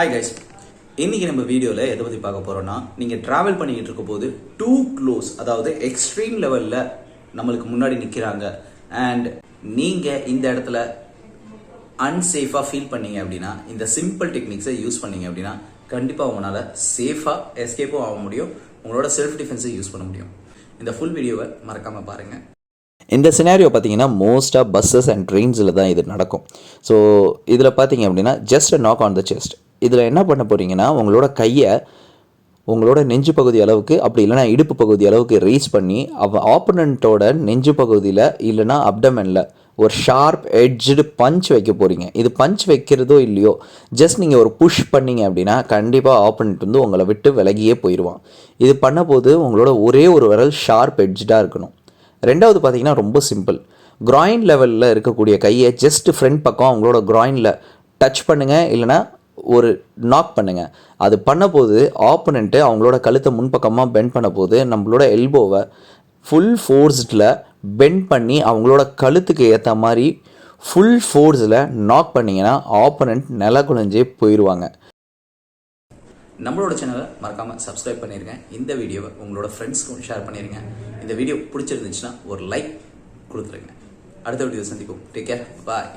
Hi guys இன்றைக்கி நம்ம வீடியோவில் எதை பற்றி பார்க்க போகிறோன்னா நீங்கள் ட்ராவல் பண்ணிக்கிட்டு இருக்க போது டூ க்ளோஸ் அதாவது எக்ஸ்ட்ரீம் லெவலில் நம்மளுக்கு முன்னாடி நிற்கிறாங்க அண்ட் நீங்கள் இந்த இடத்துல அன்சேஃபாக ஃபீல் பண்ணீங்க அப்படின்னா இந்த சிம்பிள் டெக்னிக்ஸை யூஸ் பண்ணீங்க அப்படின்னா கண்டிப்பாக உங்களால் சேஃபாக எஸ்கேப்பும் ஆக முடியும். உங்களோட செல்ஃப் டிஃபென்ஸை யூஸ் பண்ண முடியும். இந்த ஃபுல் வீடியோவை மறக்காமல் பாருங்கள் இந்த சினாரியோ பார்த்தீங்கன்னா மோஸ்ட்டாக பஸ்ஸஸ் அண்ட் ட்ரெயின்ஸில் தான் இது நடக்கும். ஸோ இதில் பார்த்தீங்க அப்படின்னா just knock on the chest இதில் என்ன பண்ண போகிறீங்கன்னா உங்களோட கையை உங்களோட நெஞ்சு பகுதி அளவுக்கு அப்படி இல்லைனா இடுப்பு பகுதி அளவுக்கு ரீச் பண்ணி அவ ஆப்போனண்ட்டோட நெஞ்சு பகுதியில் இல்லைனா அப்டமனில் ஒரு ஷார்ப் எட்ஜ்டு பஞ்ச் வைக்க போகிறீங்க இது பஞ்ச் வைக்கிறதோ இல்லையோ ஜஸ்ட் நீங்கள் ஒரு புஷ் பண்ணீங்க அப்படின்னா கண்டிப்பாக ஆப்போனண்ட் வந்து உங்களை விட்டு விலகியே போயிடுவான் இது பண்ணபோது உங்களோட ஒரே ஒரு விரல் ஷார்ப் எட்ஜ்டாக இருக்கணும். ரெண்டாவது பார்த்தீங்கன்னா ரொம்ப சிம்பிள் கிராயின் லெவலில் இருக்கக்கூடிய கையை ஜஸ்ட் ஃப்ரண்ட் பக்கம் அவங்களோட கிராயினில் டச் பண்ணுங்கள் இல்லைனா ஒரு நாக் பண்ணுங்கள் அது பண்ண போது ஆப்போனண்ட்டு அவங்களோட கழுத்தை முன்பக்கமாக பெண்ட் பண்ண போது நம்மளோட எல்போவை ஃபுல் ஃபோர்ஸில் பெண்ட் பண்ணி அவங்களோட கழுத்துக்கு ஏற்ற மாதிரி ஃபுல் ஃபோர்ஸில் நாக் பண்ணிங்கன்னா ஆப்போனண்ட் நில குலைஞ்சே போயிடுவாங்க நம்மளோட சேனலை மறக்காமல் சப்ஸ்கிரைப் பண்ணியிருக்கேன் இந்த வீடியோவை உங்களோட ஃப்ரெண்ட்ஸ்க்கும் ஷேர் பண்ணிடுங்க இந்த வீடியோ பிடிச்சிருந்துச்சுன்னா ஒரு லைக் கொடுத்துருங்க. அடுத்த வீடியோ சந்திப்போம். Take care bye